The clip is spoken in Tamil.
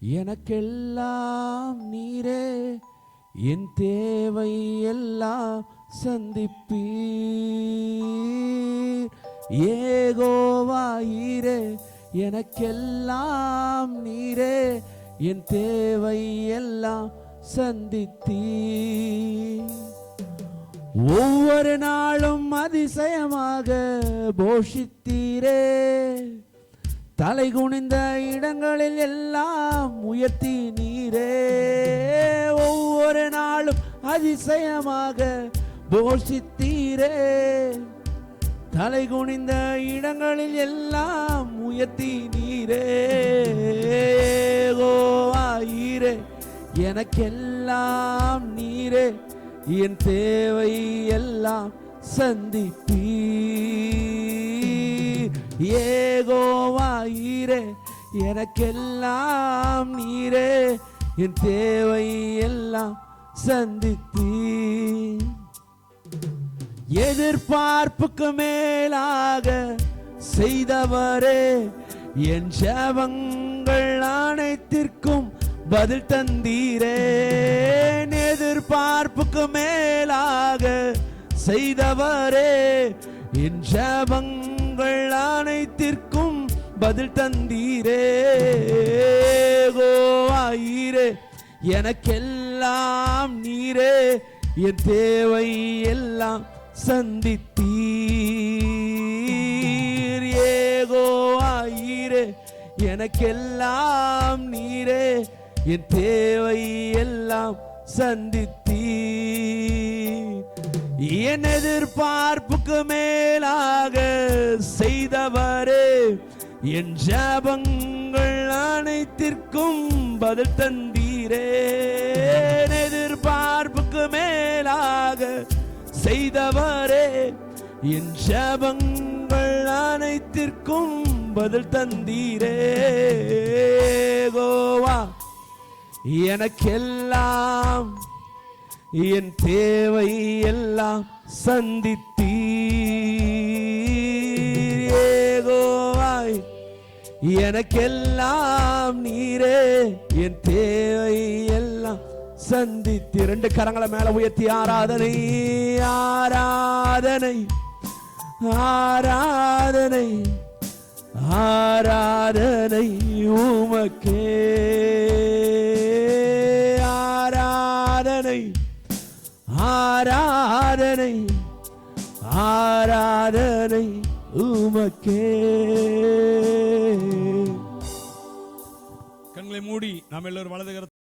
எனக்கெல்லாம் நீரே என் தேவை எல்லாம் சந்திப்பீர் ஏகோவாயிரே எனக்கெல்லாம் நீரே என் தேவை எல்லாம் சந்தித்தீ ஒவ்வொரு நாளும் அதிசயமாக போஷித்தீரே. தலை குனிந்த இடங்களில் எல்லாம் உயர்த்தி நீரே. ஒவ்வொரு நாளும் அதிசயமாக போஷித்தீரே. தலை குனிந்த இடங்களில் எல்லாம் உயர்த்தி நீரே. கோவாயிரே எனக்கெல்லாம் நீரே. என் தேவை எல்லாம் சந்திப்பீர். ஏகோவாயிரே எனக்கெல்லாம் நீரே என் தேவை எல்லாம் சந்தித்தீர். எதிர்பார்ப்புக்கு மேலாக செய்தவரே என் ஜபங்கள் அனைத்திற்கும் பதில் தந்தீரே. எதிர்பார்ப்புக்கு மேலாக செய்தவரே என் ஜபங்கள் உங்கள் அனைத்திற்கும் பதில் தந்தீரே. கோவாயிரே எனக்கெல்லாம் நீரே. என் தேவை எல்லாம் சந்தித்தீர். ஏகோவாயிரே எனக்கெல்லாம் நீரே. என் தேவை எல்லாம் சந்தித்தீர். என் எதிர்பார்ப்புக்கு மேலாக செய்தவரே என் ஜாபங்கள் அனைத்திற்கும் பதில் தந்தீரே. எதிர்பார்ப்புக்கு மேலாக செய்தவரே என் ஜபங்கள் அனைத்திற்கும் பதில் தந்தீரே. கோவா எனக்கெல்லாம் என் தேவை எல்லாம் சந்தித்தீரேகோவாய். எனக்கெல்லாம் நீரே என் தேவை எல்லாம் சந்தித்து ரெண்டு கரங்களை மேல உயர்த்தி ஆராதனை ஆராதனை ஆராதனை ஆராதனை உமக்கே. ஆராதனை ஆராதனை உமக்கே. கண்களை மூடி நாம் எல்லோரும் வலதுகிற